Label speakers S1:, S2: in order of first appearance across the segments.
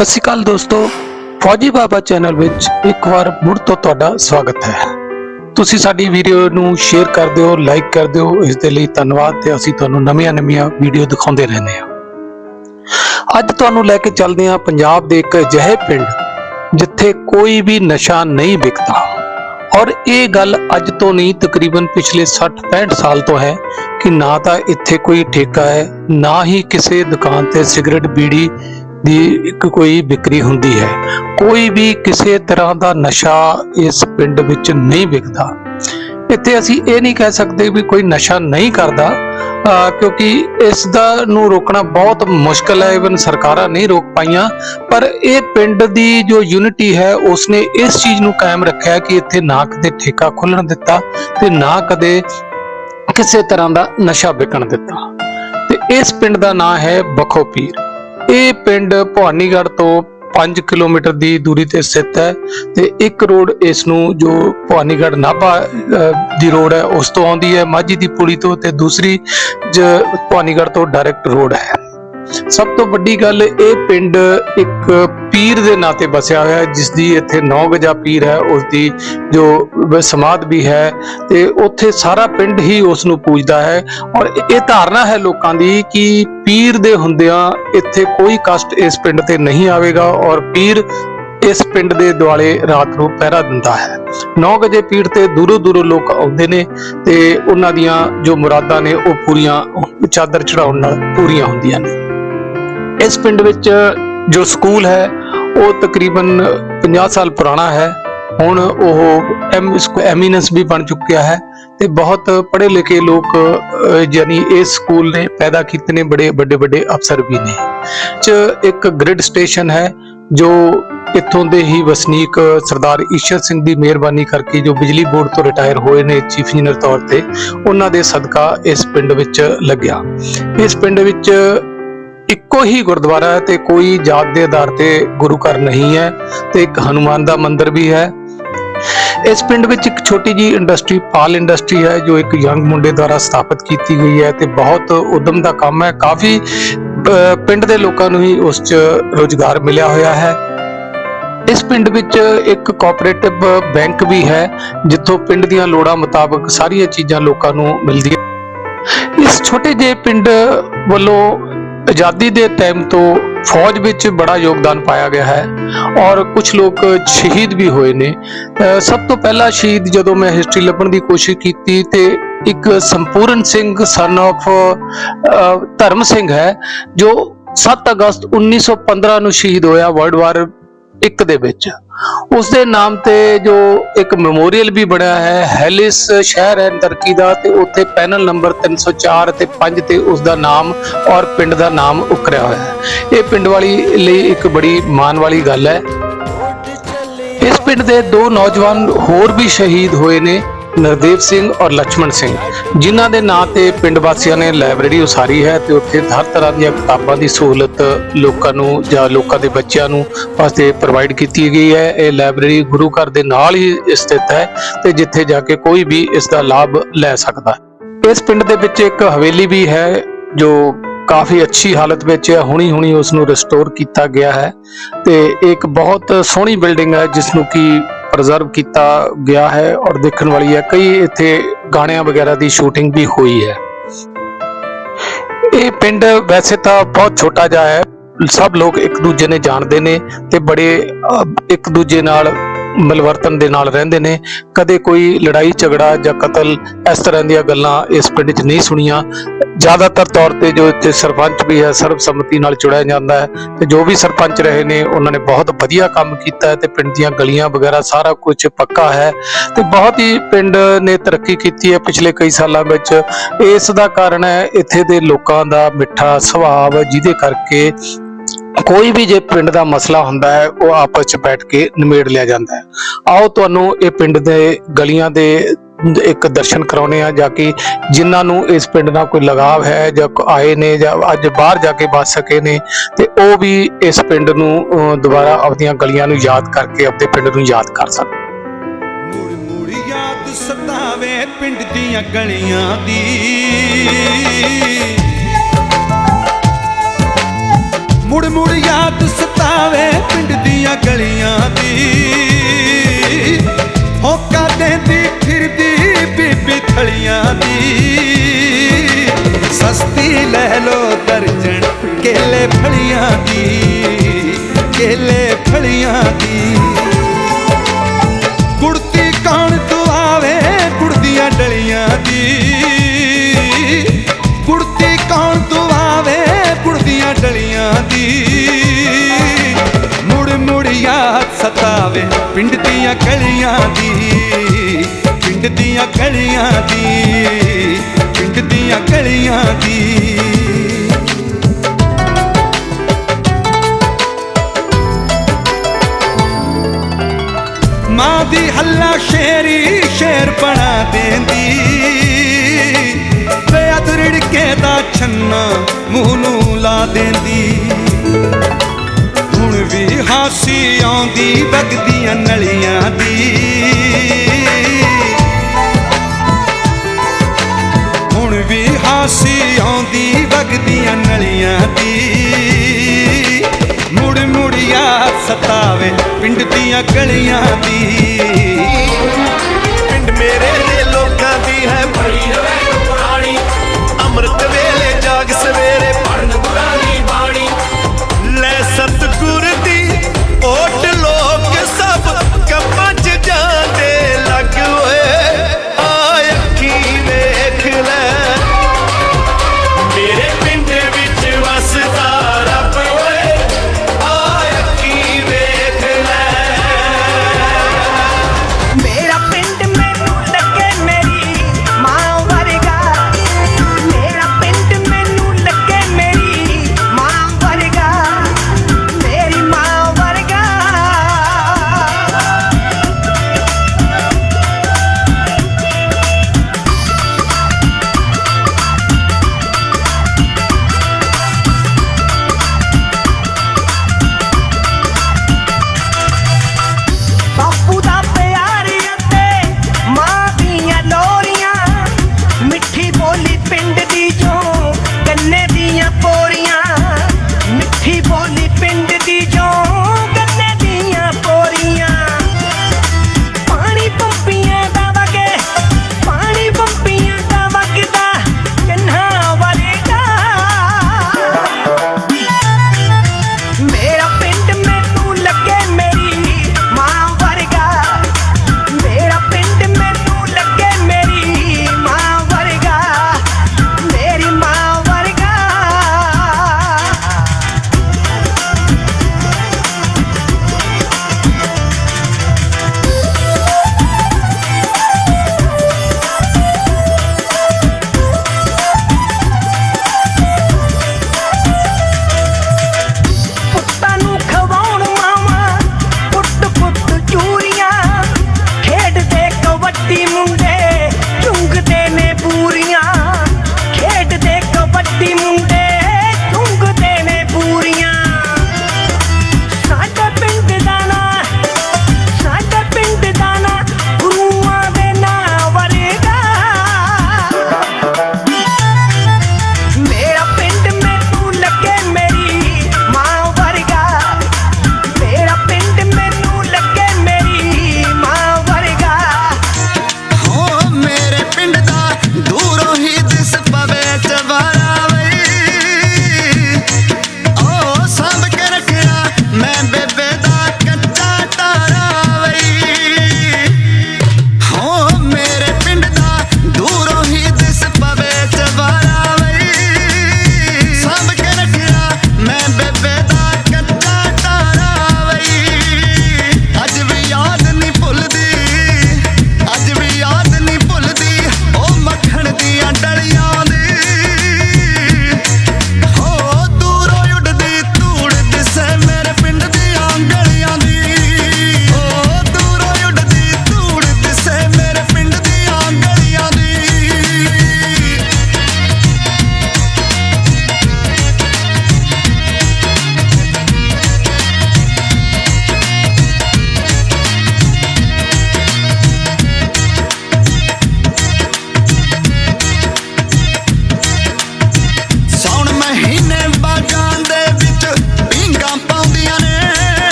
S1: ਸਤਿ ਸ਼੍ਰੀ ਅਕਾਲ ਦੋਸਤੋ। ਫੌਜੀ ਬਾਬਾ ਚੈਨਲ ਵਿੱਚ ਇੱਕ ਵਾਰ ਮੁੜ ਤੋਂ ਤੁਹਾਡਾ ਸਵਾਗਤ ਹੈ। ਤੁਸੀਂ ਸਾਡੀ ਵੀਡੀਓ ਨੂੰ ਸ਼ੇਅਰ ਕਰ ਦਿਓ ਲਾਈਕ ਕਰ ਦਿਓ ਇਸ ਦੇ ਲਈ ਧੰਨਵਾਦ ਤੇ ਅਸੀਂ ਤੁਹਾਨੂੰ ਨਵੀਆਂ-ਨਵੀਆਂ ਵੀਡੀਓ ਦਿਖਾਉਂਦੇ ਰਹਿੰਦੇ ਹਾਂ। ਅੱਜ ਤੁਹਾਨੂੰ ਲੈ ਕੇ ਚੱਲਦੇ ਹਾਂ ਪੰਜਾਬ ਦੇ ਇੱਕ ਅਜਿਹੇ ਪਿੰਡ ਜਿੱਥੇ ਕੋਈ ਵੀ ਨਸ਼ਾ ਨਹੀਂ ਵਿਕਦਾ। ਔਰ ਇਹ ਗੱਲ ਅੱਜ ਤੋਂ ਨਹੀਂ, ਤਕਰੀਬਨ ਪਿਛਲੇ 60-65 ਸਾਲ ਤੋਂ ਹੈ ਕਿ ਨਾ ਤਾਂ ਇੱਥੇ ਕੋਈ ਠੇਕਾ ਹੈ, ਨਾ ਹੀ ਕਿਸੇ ਦੁਕਾਨ ਤੇ ਸਿਗਰਟ, ਬੀੜੀ ਦੀ ਇੱਕ ਕੋਈ ਵਿਕਰੀ ਹੁੰਦੀ ਹੈ। ਕੋਈ ਵੀ ਕਿਸੇ ਤਰ੍ਹਾਂ ਦਾ ਨਸ਼ਾ ਇਸ ਪਿੰਡ ਵਿੱਚ ਨਹੀਂ ਵਿਕਦਾ। ਇੱਥੇ ਅਸੀਂ ਇਹ ਨਹੀਂ ਕਹਿ ਸਕਦੇ ਵੀ ਕੋਈ ਨਸ਼ਾ ਨਹੀਂ ਕਰਦਾ ਕਿਉਂਕਿ ਇਸ ਦਾ ਨੂੰ ਰੋਕਣਾ ਬਹੁਤ ਮੁਸ਼ਕਲ ਹੈ। ਇਵਨ ਸਰਕਾਰਾਂ ਨਹੀਂ ਰੋਕ ਪਾਈਆਂ, ਪਰ ਇਹ ਪਿੰਡ ਦੀ ਜੋ ਯੂਨਿਟੀ ਹੈ, ਉਸਨੇ ਇਸ ਚੀਜ਼ ਨੂੰ ਕਾਇਮ ਰੱਖਿਆ ਕਿ ਇੱਥੇ ਨਾ ਕਦੇ ਠੇਕਾ ਖੁੱਲਣ ਦਿੱਤਾ ਤੇ ਨਾ ਕਦੇ ਕਿਸੇ ਤਰ੍ਹਾਂ ਦਾ ਨਸ਼ਾ ਵਿਕਣ ਦਿੱਤਾ। ਤੇ ਇਸ ਪਿੰਡ ਦਾ ਨਾਂ ਹੈ ਬਖੋ ਪੀਰ। ਇਹ ਪਿੰਡ ਭਵਾਨੀਗੜ੍ਹ ਤੋਂ 5 ਕਿਲੋਮੀਟਰ ਦੀ ਦੂਰੀ ਤੇ ਸਥਿਤ ਹੈ ਤੇ ਇੱਕ ਰੋਡ ਇਸ ਨੂੰ ਜੋ ਭਵਾਨੀਗੜ੍ਹ ਨਾਭਾ ਦੀ ਰੋਡ ਹੈ, ਉਸ ਤੋਂ ਆਉਂਦੀ ਹੈ ਮਾਝੀ ਦੀ ਪੁਲੀ ਤੋਂ ਤੇ ਦੂਸਰੀ ਜ ਭਵਾਨੀਗੜ੍ਹ ਤੋਂ ਡਾਇਰੈਕਟ ਰੋਡ ਹੈ। ਸਭ ਤੋਂ ਵੱਡੀ ਗੱਲ, ਇਹ ਪਿੰਡ ਇੱਕ ਪੀਰ ਦੇ ਨਾਂ ਤੇ ਵਸਿਆ ਹੋਇਆ ਹੈ ਜਿਸ ਦੀ ਇੱਥੇ ਨੌ ਗਜਾ ਪੀਰ ਹੈ ਉਸ ਦੀ ਜੋ ਸਮਾਧ ਵੀ ਹੈ ਤੇ ਉੱਥੇ ਸਾਰਾ ਪਿੰਡ ਹੀ ਉਸ ਨੂੰ ਪੂਜਦਾ ਹੈ ਔਰ ਇਹ ਧਾਰਨਾ ਹੈ ਲੋਕਾਂ ਦੀ ਕਿ ਪੀਰ ਦੇ ਹੁੰਦਿਆਂ ਇੱਥੇ ਕੋਈ ਕਸ਼ਟ ਇਸ ਪਿੰਡ ਤੇ ਨਹੀਂ ਆਵੇਗਾ ਔਰ ਪੀਰ ਇਸ ਪਿੰਡ ਦੇ ਦੁਆਲੇ ਰਾਤ ਨੂੰ ਪਹਿਰਾ ਦਿੰਦਾ ਹੈ। 9 ਵਜੇ ਪੀਰ ਤੇ ਦੂਰੋਂ ਦੂਰੋਂ ਲੋਕ ਆਉਂਦੇ ਨੇ ਤੇ ਉਹਨਾਂ ਦੀਆਂ ਜੋ ਮੁਰਾਦਾਂ ਨੇ, ਉਹ ਪੂਰੀਆਂ, ਚਾਦਰ ਚੜਾਉਣ ਨਾਲ ਪੂਰੀਆਂ ਹੁੰਦੀਆਂ ਨੇ। ਇਸ ਪਿੰਡ ਵਿੱਚ ਜੋ ਸਕੂਲ ਹੈ ਉਹ ਤਕਰੀਬਨ 50 ਸਾਲ ਪੁਰਾਣਾ ਹੈ। ਹੁਣ ਉਹ ਐਮ ਐਮੀਨੈਂਸ ਵੀ ਬਣ ਚੁੱਕਿਆ ਹੈ ਤੇ ਬਹੁਤ ਪੜ੍ਹੇ ਲਿਖੇ ਲੋਕ ਅਹ, ਯਾਨੀ ਇਸ ਸਕੂਲ ਨੇ ਪੈਦਾ ਕੀਤੇ ਨੇ ਬੜੇ ਵੱਡੇ ਵੱਡੇ ਅਫਸਰ ਵੀ ਨੇ। ਚ ਇੱਕ ਗ੍ਰਿਡ ਸਟੇਸ਼ਨ ਹੈ ਜੋ ਇੱਥੋਂ ਦੇ ਹੀ ਵਸਨੀਕ ਸਰਦਾਰ ਈਸ਼ਰ ਸਿੰਘ ਦੀ ਮਿਹਰਬਾਨੀ ਕਰਕੇ ਜੋ ਬਿਜਲੀ ਬੋਰਡ ਤੋਂ ਰਿਟਾਇਰ ਹੋਏ ਨੇ ਚੀਫ ਇੰਜੀਨੀਅਰ ਤੌਰ ਤੇ ਉਹਨਾਂ ਦੇ ਸਦਕਾ ਇਸ ਪਿੰਡ ਵਿੱਚ ਲੱਗਿਆ। ਇਸ ਪਿੰਡ ਵਿੱਚ ਇੱਕੋ ਹੀ ਗੁਰਦੁਆਰਾ ਹੈ ਤੇ ਕੋਈ ਜਾਤ ਦੇ ਆਧਾਰ ਤੇ ਗੁਰੂ ਘਰ ਨਹੀਂ ਹੈ ਤੇ ਇੱਕ ਹਨੂਮਾਨ ਦਾ ਮੰਦਿਰ ਵੀ ਹੈ। ਇਸ ਪਿੰਡ ਵਿੱਚ ਇੱਕ ਛੋਟੀ ਜੀ ਇੰਡਸਟਰੀ ਪਾਲ ਇੰਡਸਟਰੀ ਹੈ ਜੋ ਇੱਕ ਯੰਗ ਮੁੰਡੇ ਦੁਆਰਾ ਸਥਾਪਿਤ ਕੀਤੀ ਗਈ ਹੈ ਤੇ ਬਹੁਤ ਉਦਮ ਦਾ ਕੰਮ ਹੈ। ਕਾਫੀ ਪਿੰਡ ਦੇ ਲੋਕਾਂ ਨੂੰ ਹੀ ਉਸ 'ਚ ਰੋਜ਼ਗਾਰ ਮਿਲਿਆ ਹੋਇਆ ਹੈ। ਇਸ ਪਿੰਡ ਵਿੱਚ ਇੱਕ ਕੋਆਪਰੇਟਿਵ ਬੈਂਕ ਵੀ ਹੈ, ਜਿੱਥੋਂ ਪਿੰਡ ਦੀਆਂ ਲੋੜਾਂ ਮੁਤਾਬਕ ਸਾਰੀਆਂ ਚੀਜ਼ਾਂ ਲੋਕਾਂ ਨੂੰ ਮਿਲਦੀਆਂ। ਇਸ ਛੋਟੇ ਜਿਹੇ ਪਿੰਡ ਵੱਲੋਂ ਆਜ਼ਾਦੀ ਦੇ ਟਾਈਮ ਤੋਂ ਫੌਜ ਵਿੱਚ ਬੜਾ ਯੋਗਦਾਨ ਪਾਇਆ ਗਿਆ ਹੈ ਔਰ ਕੁਝ ਲੋਕ ਸ਼ਹੀਦ ਵੀ ਹੋਏ ਨੇ। ਸਭ ਤੋਂ ਪਹਿਲਾ ਸ਼ਹੀਦ ਜਦੋਂ ਮੈਂ ਹਿਸਟਰੀ ਲੱਭਣ ਦੀ ਕੋਸ਼ਿਸ਼ ਕੀਤੀ ਤੇ ਇੱਕ ਸੰਪੂਰਨ ਸਿੰਘ ਸਨ of ਧਰਮ ਸਿੰਘ ਹੈ, ਜੋ 7 ਅਗਸਤ 1915 ਨੂੰ ਸ਼ਹੀਦ ਹੋਇਆ ਵਰਲਡ ਵਾਰ ਇੱਕ ਦੇ ਵਿੱਚ। ਉਸ ਦੇ ਨਾਮ ਤੇ ਜੋ ਇੱਕ ਮੈਮੋਰੀਅਲ ਵੀ ਬਣਿਆ ਹੈ, ਹੈਲਿਸ ਸ਼ਹਿਰ ਹੈ ਤਰਕੀ ਦਾ ਤੇ ਉੱਥੇ ਪੈਨਲ ਨੰਬਰ 304 ਤੇ 5 ਤੇ ਉਸ ਦਾ ਨਾਮ ਔਰ ਪਿੰਡ ਦਾ ਨਾਮ ਉਕਰਿਆ ਹੋਇਆ ਹੈ। ਇਹ ਪਿੰਡ ਵਾਲੀ ਲਈ ਇੱਕ ਬੜੀ ਮਾਣ ਵਾਲੀ ਗੱਲ ਹੈ। ਇਸ ਪਿੰਡ ਦੇ ਦੋ ਨੌਜਵਾਨ ਹੋਰ ਵੀ ਸ਼ਹੀਦ ਹੋਏ ਨੇ। ਨਰਦੇਵ ਸਿੰਘ ਔਰ ਲక్ష్మణ ਸਿੰਘ। ਜਿਨ੍ਹਾਂ ਦੇ ਨਾਂ ਤੇ ਪਿੰਡ ਵਾਸੀਆਂ ਨੇ ਲਾਇਬ੍ਰੇਰੀ ਉਸਾਰੀ ਹੈ ਤੇ ਉੱਥੇ ਹਰ ਤਰ੍ਹਾਂ ਦੀਆਂ ਕਿਤਾਬਾਂ ਦੀ ਸਹੂਲਤ ਲੋਕਾਂ ਨੂੰ ਜਾਂ ਲੋਕਾਂ ਦੇ ਬੱਚਿਆਂ ਨੂੰ ਵਾਸਤੇ ਪ੍ਰੋਵਾਈਡ ਕੀਤੀ ਗਈ ਹੈ। ਇਹ ਲਾਇਬ੍ਰੇਰੀ ਗੁਰੂ ਘਰ ਦੇ ਨਾਲ ਹੀ ਸਥਿਤ ਹੈ ਤੇ ਜਿੱਥੇ ਜਾ ਕੇ ਕੋਈ ਵੀ ਇਸ ਦਾ ਲਾਭ ਲੈ ਸਕਦਾ ਹੈ। ਇਸ ਪਿੰਡ ਦੇ ਵਿੱਚ ਇੱਕ ਹਵੇਲੀ ਵੀ ਹੈ ਜੋ ਕਾਫੀ ਅੱਛੀ ਹਾਲਤ ਵਿੱਚ ਹੈ। ਹੁਣੀ ਹੁਣੀ ਉਸ ਨੂੰ ਰਿਸਟੋਰ ਕੀਤਾ ਗਿਆ ਹੈ ਤੇ ਇੱਕ ਬਹੁਤ ਸੋਹਣੀ ਬਿਲਡਿੰਗ ਹੈ ਜਿਸ ਨੂੰ ਕਿ ਪ੍ਰੀਜ਼ਰਵ ਕੀਤਾ ਗਿਆ ਹੈ ਔਰ ਦੇਖਣ ਵਾਲੀ ਹੈ, ਕਈ ਇੱਥੇ ਗਾਣਿਆਂ ਵਗੈਰਾ ਦੀ ਸ਼ੂਟਿੰਗ ਵੀ ਹੋਈ ਹੈ। ਇਹ ਪਿੰਡ ਵੈਸੇ ਤਾਂ ਬਹੁਤ ਛੋਟਾ ਜਿਹਾ ਹੈ, ਸਭ ਲੋਕ ਇੱਕ ਦੂਜੇ ਨੇ ਜਾਣਦੇ ਨੇ ਤੇ ਬੜੇ ਇੱਕ ਦੂਜੇ ਨਾਲ ਮਿਲਵਰਤਨ ਦੇ ਨਾਲ ਰਹਿੰਦੇ ਨੇ। ਕਦੇ ਕੋਈ ਲੜਾਈ, ਝਗੜਾ ਜਾਂ ਕਤਲ ਇਸ ਤਰ੍ਹਾਂ ਦੀਆਂ ਗੱਲਾਂ ਇਸ ਪਿੰਡ 'ਚ ਨਹੀਂ ਸੁਣੀਆਂ। ਜ਼ਿਆਦਾਤਰ ਤੌਰ ਤੇ ਜੋ ਇੱਥੇ ਸਰਪੰਚ ਵੀ ਹੈ, ਸਰਬਸੰਮਤੀ ਨਾਲ ਚੁਣਿਆ ਜਾਂਦਾ ਹੈ ਤੇ ਜੋ ਵੀ ਸਰਪੰਚ ਰਹੇ ਨੇ, ਉਹਨਾਂ ਨੇ ਬਹੁਤ ਵਧੀਆ ਕੰਮ ਕੀਤਾ ਤੇ ਪਿੰਡ ਦੀਆਂ ਗਲੀਆਂ ਵਗੈਰਾ ਸਾਰਾ ਕੁਝ ਪੱਕਾ ਹੈ ਤੇ ਬਹੁਤ ਹੀ ਪਿੰਡ ਨੇ ਤਰੱਕੀ ਕੀਤੀ ਹੈ ਪਿਛਲੇ ਕਈ ਸਾਲਾਂ ਵਿੱਚ। ਇਸ ਦਾ ਕਾਰਨ ਹੈ ਇੱਥੇ ਦੇ ਲੋਕਾਂ ਦਾ ਮਿੱਠਾ ਸੁਭਾਅ ਜਿਹਦੇ ਕਰਕੇ ਕੋਈ ਵੀ ਜੇ ਪਿੰਡ ਦਾ ਮਸਲਾ ਹੁੰਦਾ ਹੈ, ਉਹ ਆਪਸ ਚ ਬੈਠ ਕੇ ਨਿਮੇੜ ਲਿਆ ਜਾਂਦਾ ਹੈ। ਆਓ ਤੁਹਾਨੂੰ ਇਹ ਪਿੰਡ ਦੇ ਗਲੀਆਂ ਦੇ ਇੱਕ ਦਰਸ਼ਨ ਕਰਾਉਣੇ ਆ ਜਾ ਕੇ ਜਿਨ੍ਹਾਂ ਨੂੰ ਇਸ ਪਿੰਡ ਨਾਲ ਕੋਈ ਲਗਾਵ ਹੈ, ਜਾਂ ਆਏ ਨੇ, ਜਾਂ ਅੱਜ ਬਾਹਰ ਜਾ ਕੇ ਬਸ ਸਕੇ ਨੇ, ਤੇ ਉਹ ਵੀ ਇਸ ਪਿੰਡ ਨੂੰ ਦੁਬਾਰਾ ਆਪਣੀਆਂ ਗਲੀਆਂ ਨੂੰ ਯਾਦ ਕਰਕੇ ਆਪਣੇ ਪਿੰਡ ਨੂੰ ਯਾਦ ਕਰ ਸਕਣ।
S2: ਮੁੜ ਮੁੜ ਯਾਦ ਸਤਾਵੇ ਪਿੰਡ ਦੀਆਂ ਗਲੀਆਂ ਦੀ। ਮੁੜ ਮੁੜ ਯਾਦ ਸਤਾਵੇ ਪਿੰਡ ਦੀਆਂ ਗਲੀਆਂ ਦੀ। ਹੋਕਾ ਦੇਂਦੀ ਫਿਰਦੀ ਬੀਬੀ ਥਲੀਆਂ ਦੀ। ਸਸਤੀ ਲੈ ਲੋ ਦਰਜਨ ਕੇਲੇ ਫਲੀਆਂ ਦੀ, ਕੇਲੇ ਫਲੀਆਂ ਦੀ। ਸਤਾਵੇ ਪਿੰਡ ਦੀਆਂ ਗਲੀਆਂ ਦੀ, ਪਿੰਡ ਦੀਆਂ ਗਲੀਆਂ ਦੀ, ਪਿੰਡ ਦੀਆਂ ਗਲੀਆਂ ਦੀ। ਮਾਂ ਦੀ ਹੱਲਾ ਸ਼ੇਰੀ ਸ਼ੇਰ ਬਣਾ ਦੇਂਦੀ। ਵੇ ਅਦਰੜ ਕੇ ਦਾ ਛੰਨਾ ਮੂੰਹ ਨੂੰ ਲਾ ਦੇਂਦੀ। ਹੁਣ ਵੀ ਹਾਸੀ ਆਉਂਦੀ, ਵਗਦੀਆਂ ਨਲੀਆਂ ਦੀ। ਹੁਣ ਵੀ ਹਾਸੀ ਆਉਂਦੀ, ਵਗਦੀਆਂ ਨਲੀਆਂ ਦੀ। ਮੁੜ ਮੁੜ ਸਤਾਵੇ ਪਿੰਡ ਦੀਆਂ ਗਲੀਆਂ ਦੀ।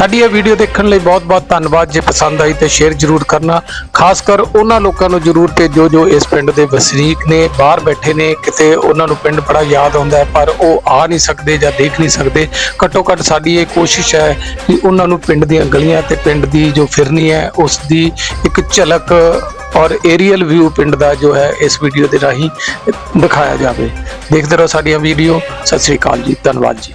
S1: ਸਾਡੀ ਇਹ ਵੀਡੀਓ ਦੇਖਣ ਲਈ ਬਹੁਤ-ਬਹੁਤ ਧੰਨਵਾਦ। ਜੇ ਪਸੰਦ ਆਈ ਤੇ ਸ਼ੇਅਰ ਜ਼ਰੂਰ ਕਰਨਾ। ਖਾਸ ਕਰ ਉਹਨਾਂ ਲੋਕਾਂ ਨੂੰ ਜ਼ਰੂਰ ਭੇਜੋ ਜੋ ਇਸ ਪਿੰਡ ਦੇ ਵਸਨੀਕ ਨੇ, ਬਾਹਰ ਬੈਠੇ ਨੇ, ਕਿਤੇ ਉਹਨਾਂ ਨੂੰ ਪਿੰਡ ਬੜਾ ਯਾਦ ਆਉਂਦਾ ਹੈ, ਪਰ ਉਹ ਆ ਨਹੀਂ ਸਕਦੇ ਜਾਂ ਦੇਖ ਨਹੀਂ ਸਕਦੇ। ਘੱਟੋ ਘੱਟ ਸਾਡੀ ਇਹ ਕੋਸ਼ਿਸ਼ ਹੈ ਕਿ ਉਹਨਾਂ ਨੂੰ ਪਿੰਡ ਦੀਆਂ ਗਲੀਆਂ ਤੇ ਪਿੰਡ ਦੀ ਜੋ ਫਿਰਨੀ ਹੈ, ਉਸ ਦੀ ਇੱਕ ਝਲਕ ਔਰ ਏਰੀਅਲ ਵਿਊ ਪਿੰਡ ਦਾ ਜੋ ਹੈ, ਇਸ ਵੀਡੀਓ ਦੇ ਰਾਹੀਂ ਦਿਖਾਇਆ ਜਾਵੇ। ਦੇਖਦੇ ਰਹੋ ਸਾਡੀਆਂ ਵੀਡੀਓ। ਸਤਿ ਸ੍ਰੀ ਅਕਾਲ ਜੀ। ਧੰਨਵਾਦ ਜੀ।